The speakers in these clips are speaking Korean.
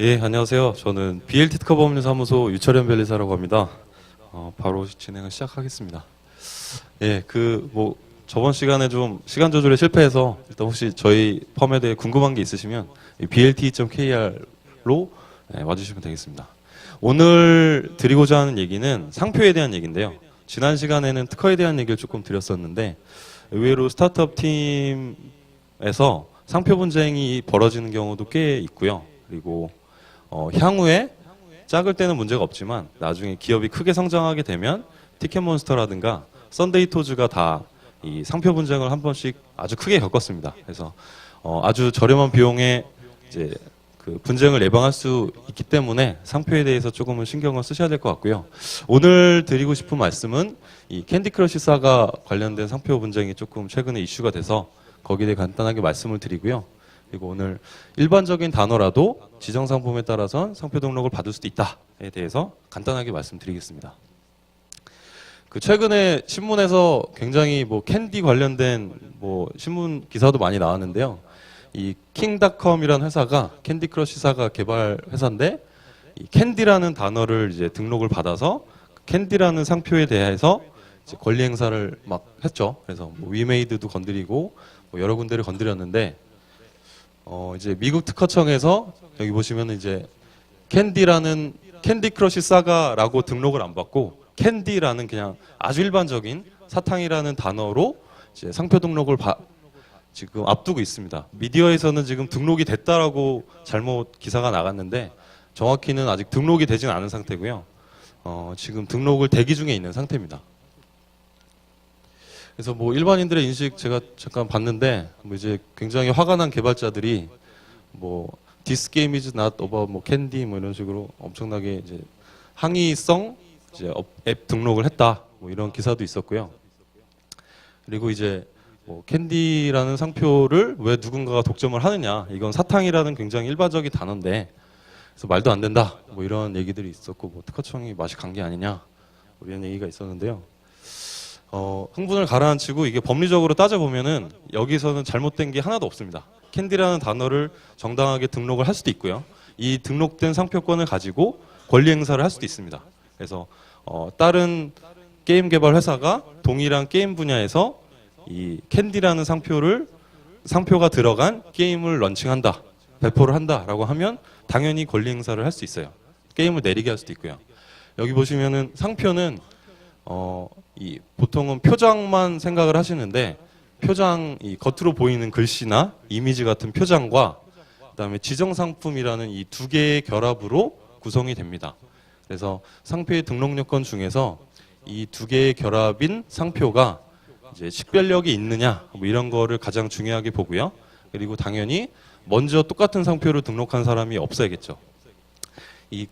예, 안녕하세요. 저는 BLT 특허법률 사무소 유철현 변리사라고 합니다. 어, 바로 진행을 시작하겠습니다. 예, 그 뭐 저번 시간에 좀 시간 조절에 실패해서 일단 혹시 저희 펌에 대해 궁금한 게 있으시면 blt.kr로 예, 와주시면 되겠습니다. 오늘 드리고자 하는 얘기는 상표에 대한 얘기인데요. 지난 시간에는 특허에 대한 얘기를 조금 드렸었는데 의외로 스타트업 팀에서 상표 분쟁이 벌어지는 경우도 꽤 있고요. 그리고 어, 향후에 작을 때는 문제가 없지만 나중에 기업이 크게 성장하게 되면 티켓몬스터라든가 썬데이 토즈가 다 이 상표 분쟁을 한 번씩 아주 크게 겪었습니다. 그래서 어, 아주 저렴한 비용에 이제 그 분쟁을 예방할 수 있기 때문에 상표에 대해서 조금은 신경을 쓰셔야 될 것 같고요. 오늘 드리고 싶은 말씀은 이 캔디 크러쉬 사가 관련된 상표 분쟁이 조금 최근에 이슈가 돼서 거기에 대해 간단하게 말씀을 드리고요. 그리고 오늘 일반적인 단어라도 지정 상품에 따라선 상표 등록을 받을 수도 있다에 대해서 간단하게 말씀드리겠습니다. 그 최근에 신문에서 굉장히 뭐 캔디 관련된 뭐 신문 기사도 많이 나왔는데요. 이 킹닷컴이라는 회사가 캔디 크러쉬사가 개발 회사인데 이 캔디라는 단어를 이제 등록을 받아서 캔디라는 상표에 대해서 권리 행사를 막 했죠. 그래서 뭐 위메이드도 건드리고 뭐 여러 군데를 건드렸는데 어 이제 미국 특허청에서 여기 보시면 이제 캔디라는 캔디 크러쉬 사가라고 등록을 안 받고 캔디라는 그냥 아주 일반적인 사탕이라는 단어로 이제 상표 등록을 바- 지금 앞두고 있습니다. 미디어에서는 지금 등록이 됐다라고 잘못 기사가 나갔는데 정확히는 아직 등록이 되진 않은 상태고요. 어, 지금 등록을 대기 중에 있는 상태입니다. 그래서 뭐 일반인들의 인식 제가 잠깐 봤는데 뭐 이제 굉장히 화가 난 개발자들이 뭐 this game is not about 뭐 캔디 뭐 이런 식으로 엄청나게 이제 항의성 이제 업- 앱 등록을 했다 뭐 이런 기사도 있었고요. 그리고 이제 뭐 캔디라는 상표를 왜 누군가가 독점을 하느냐 이건 사탕이라는 굉장히 일반적인 단어인데 그래서 말도 안 된다 뭐 이런 얘기들이 있었고 뭐 특허청이 맛이 간 게 아니냐 뭐 이런 얘기가 있었는데요. 어, 흥분을 가라앉히고 이게 법리적으로 따져 보면은 여기서는 잘못된 게 하나도 없습니다. 캔디라는 단어를 정당하게 등록을 할 수도 있고요. 이 등록된 상표권을 가지고 권리 행사를 할 수도 있습니다. 그래서 어, 다른 게임 개발 회사가 동일한 게임 분야에서 이 캔디라는 상표를 상표가 들어간 게임을 런칭한다, 배포를 한다라고 하면 당연히 권리 행사를 할 수 있어요. 게임을 내리게 할 수도 있고요. 여기 보시면은 상표는 어, 이 보통은 표장만 생각을 하시는데 표장 이 겉으로 보이는 글씨나 이미지 같은 표장과 그다음에 지정 상품이라는 이 두 개의 결합으로 구성이 됩니다. 그래서 상표의 등록 요건 중에서 이 두 개의 결합인 상표가 이제 식별력이 있느냐 뭐 이런 거를 가장 중요하게 보고요. 그리고 당연히 먼저 똑같은 상표를 등록한 사람이 없어야겠죠. 이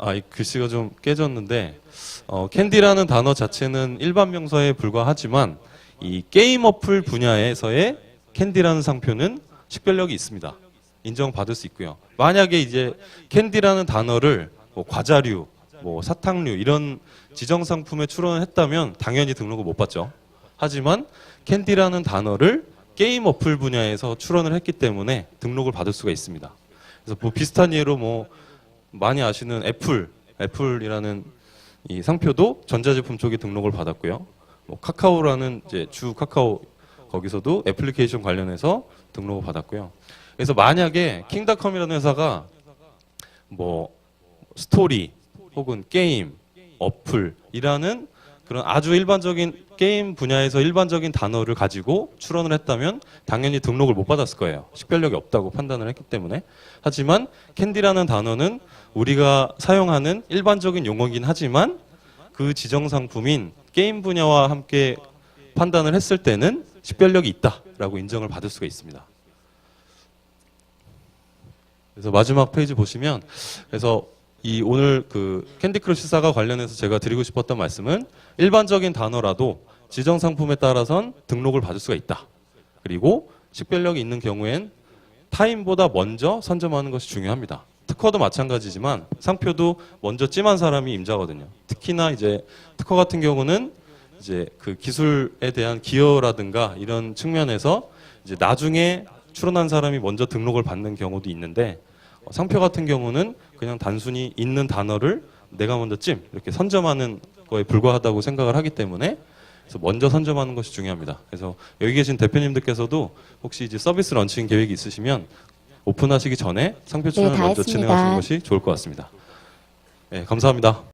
아, 이 글씨가 좀 깨졌는데 어, 캔디라는 단어 자체는 일반 명사에 불과하지만 이 게임 어플 분야에서의 캔디라는 상표는 식별력이 있습니다. 인정받을 수 있고요. 만약에 이제 캔디라는 단어를 뭐 과자류, 뭐 사탕류 이런 지정 상품에 출원을 했다면 당연히 등록을 못 받죠. 하지만 캔디라는 단어를 게임 어플 분야에서 출원을 했기 때문에 등록을 받을 수가 있습니다. 그래서 뭐 비슷한 예로 뭐 많이 아시는 애플, 애플이라는 이 상표도 전자제품 쪽에 등록을 받았고요. 뭐 카카오라는 이제 주 카카오 거기서도 애플리케이션 관련해서 등록을 받았고요. 그래서 만약에 킹닷컴이라는 회사가 뭐 스토리 혹은 게임, 어플이라는 그런 아주 일반적인 게임 분야에서 일반적인 단어를 가지고 출원을 했다면 당연히 등록을 못 받았을 거예요. 식별력이 없다고 판단을 했기 때문에. 하지만 캔디라는 단어는 우리가 사용하는 일반적인 용어긴 하지만 그 지정 상품인 게임 분야와 함께 판단을 했을 때는 식별력이 있다라고 인정을 받을 수가 있습니다. 그래서 마지막 페이지 보시면 그래서 이 오늘 그 캔디 크러쉬 사가 관련해서 제가 드리고 싶었던 말씀은 일반적인 단어라도 지정 상품에 따라선 등록을 받을 수가 있다. 그리고 식별력이 있는 경우엔 타인보다 먼저 선점하는 것이 중요합니다. 특허도 마찬가지지만 상표도 먼저 찜한 사람이 임자거든요. 특히나 이제 특허 같은 경우는 이제 그 기술에 대한 기여라든가 이런 측면에서 이제 나중에 출원한 사람이 먼저 등록을 받는 경우도 있는데 상표 같은 경우는 그냥 단순히 있는 단어를 내가 먼저 찜 이렇게 선점하는 거에 불과하다고 생각을 하기 때문에 그래서 먼저 선점하는 것이 중요합니다. 그래서 여기 계신 대표님들께서도 혹시 이제 서비스 런칭 계획이 있으시면 오픈하시기 전에 상표 출연을 네, 다 먼저 했습니다. 진행하시는 것이 좋을 것 같습니다. 네, 감사합니다.